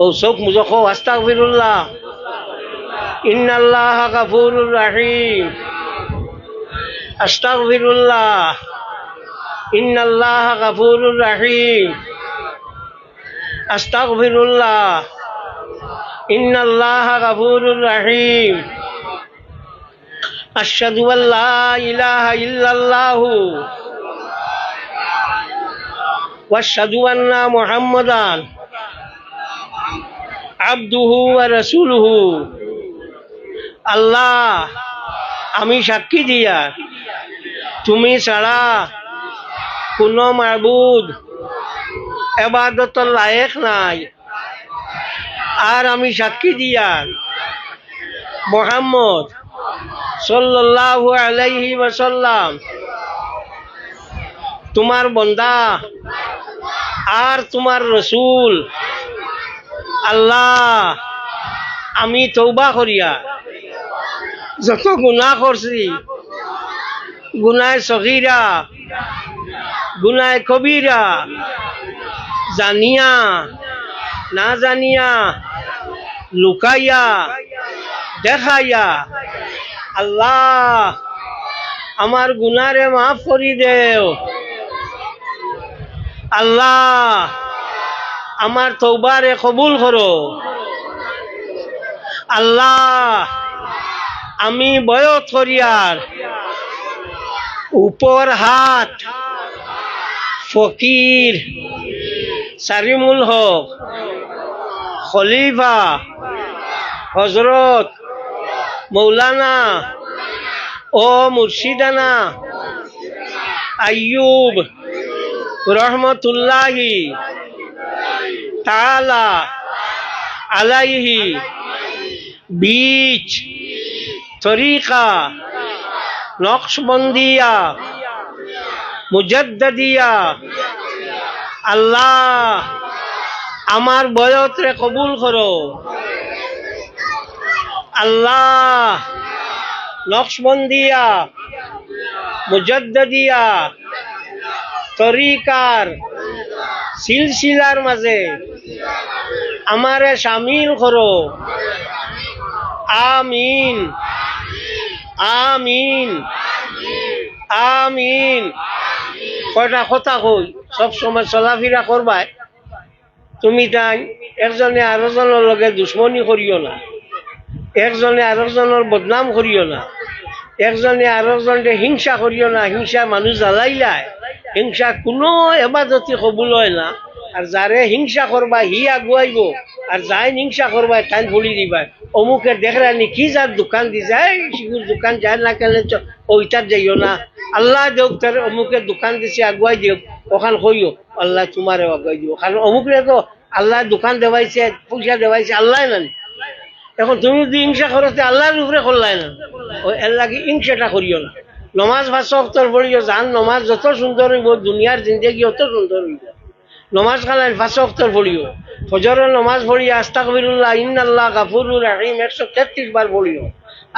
ও চোখ মুজখো আস্তাগফিরুল্লাহ ইন্নাল্লাহ গাফুরুর রাহিম আস্তাগফিরুল্লাহ ইন্নাল্লাহ গাফুরুর রাহিম আস্তাগফিরুল্লাহ ইন্নাল্লাহ গাফুরুর রাহিম আশহাদু আল্লা ইলাহা ইল্লাল্লাহু ওয়াশহাদু আন্না মুহাম্মাদান আবদুহু ওয়া আল্লাহ, আমি সাক্ষী দিয়া, তুমি ছাড়া কোনো মাবুদ, এবাদতর লায়েক নাই। আর আমি সাক্ষী দিয়া মোহাম্মদ সাল্লাল্লাহু আলাইহি ওয়াসাল্লাম, তোমার বন্দা আর তোমার রসুল আল্লাহ, আমি তৌবা করিয়া যত গুণা করছি গুনায় সগীরা গুনায় কবিরা, জানিয়া, না জানিয়া, লুকাইয়া, দেখাইয়া, আল্লাহ, আমার গুনারে মাফ করি দেও। আল্লাহ আমার তৌবারে কবুল করো। আল্লাহ, আমি বয়ত করিয়ার উপর হাত ফকির সারিমুল হক, খলিফা হজরত মৌলানা ও মুর্শিদানা আয়ুব রহমতুল্লাহি তালা আলাইহি বীজ তরিকা, নকশবন্দিয়া মুজদ্দিয়া আল্লাহ, আমার বয়তরে কবুল করো। আল্লাহ, নকশবন্দিয়া মুজদ্দিয়া তরিকার সিলসিলার মাঝে আমারে সামিল করো। আমিন। আমিন। আমিন। কয়টা কথা কই? সব সময় চলাফেরা করবাই। তুমি তাই একজনে আরেকজনের লগে দুশ্মনী করিও না। একজনে আরেকজনের বদনাম করিও না। একজনে আরেকজনে হিংসা করিও না। হিংসা মানুষ জ্বালাইলাই। হিংসা কোনো এবাদতি কবুল হয় না। আর যারে হিংসা করবা হি আগুয়াইব আর যাই হিংসা করবা টাইম ভুলি দিবা। অমুকে দেখরানি কি যার দোকান দি যায় দোকান যায় না কেন ওইটার যাইও না। আল্লাহ দেওক তার অমুকে দোকান দিছে আগুয়াই দিওক ওখান কইও আল্লাহ তোমারে আগুয়াই দিও কারণ অমুকে তো আল্লাহ দোকান দেওয়াইছে পয়সা দেওয়াইছে আল্লাহ নানি। এখন তুমি যদি হিংসা করো আল্লাহর উপরে করলাই না। ওই লাগে হিংসাটা করিও না। নমাজ ভাষা অক্তর পড়িও জান নমাজ যত সুন্দর হইব দুনিয়ার জিন্দগি অত সুন্দর হইব। নমাজ খালায় ভাষা অক্তর পড়িও ফজরের নমাজ পড়িয়া আস্তাকবিরুল্লাহ ইন্নাল্লাহ গাফুরুর রাহিম, একশো তেত্রিশ বার পড়িও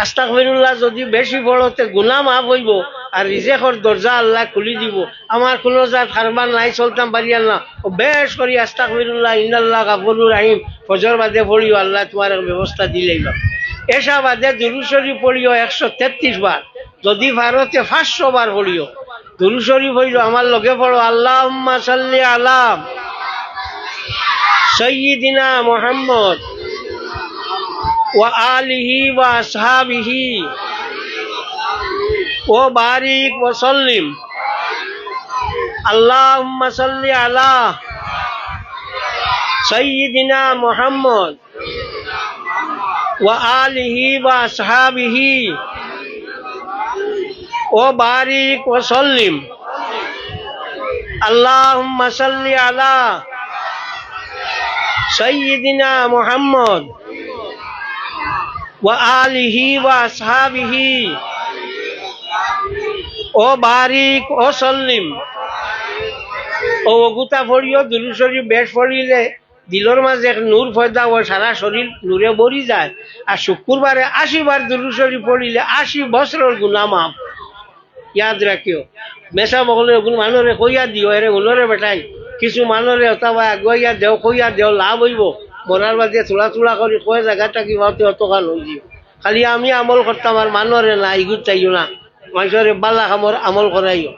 আস্তাকবিরুল্লাহ যদি বেশি পড়তে গুনা মাফ হইব, আর রিজেকর দরজা আল্লাহ খুলি দিব। আমার কোনো জাত হারবার নাই চলতাম পারিয়াল না। ও বেশ করি আস্তাকবিরুল্লাহ ইন্নাল্লাহ গাফুরুর রাহিম। ফজর বাদে পড়িও, আল্লাহ তোমার ব্যবস্থা দিলেই বা এসা বাদে দুরুশরী পড়িও একশো তেত্রিশ বার। যদি ভারতে পাঁচশো বার পড়িও দুরুশরী পড়িও আমার লগে পড়ো। আল্লাহ সাল্লি আলাম সৈয়দিনা মোহাম্মদ ও আলিহি ও আসহাবিহি ও বারিক ও সল্লিম। আল্লাহ সাল্লি আলা সৈয়দিনা মোহাম্মদ ও আলিহি ও আসহাবিহি ও বারিক ও সল্লিম। আল্লাহ আলা সৈয়দিনা মোহাম্মদ ও আলিহি ও আসহাবিহি। ও বারিক ও সল্লিম। ও গুতা ফড়িও দুলু শরীর বেশ ফড়িলে দিলর মাঝে এক নূর ফয়দা ও সারা শরীর নূরে ভরি যায়। আর শুক্রবারে আশি বার দুলু শরীর পড়িলে আশি বছরের গুণা রাখিও মেসা বকলে ওগুলো মানুষরে কইয়া দিও এরে উলরে বেটাই। কিছু মানুষরে অথবা আগুয়াইয়া দেও কইয়া দেও, লাভ হইব। মরার বাদে চোলা চোলা করে কয় জায়গাটা কিবা অতকাল হয়ে যাবে খালি আমি আমল করতাম আর মানুষরে না ইগুত চাইও না। মানুষের বালা কামর আমল করাইও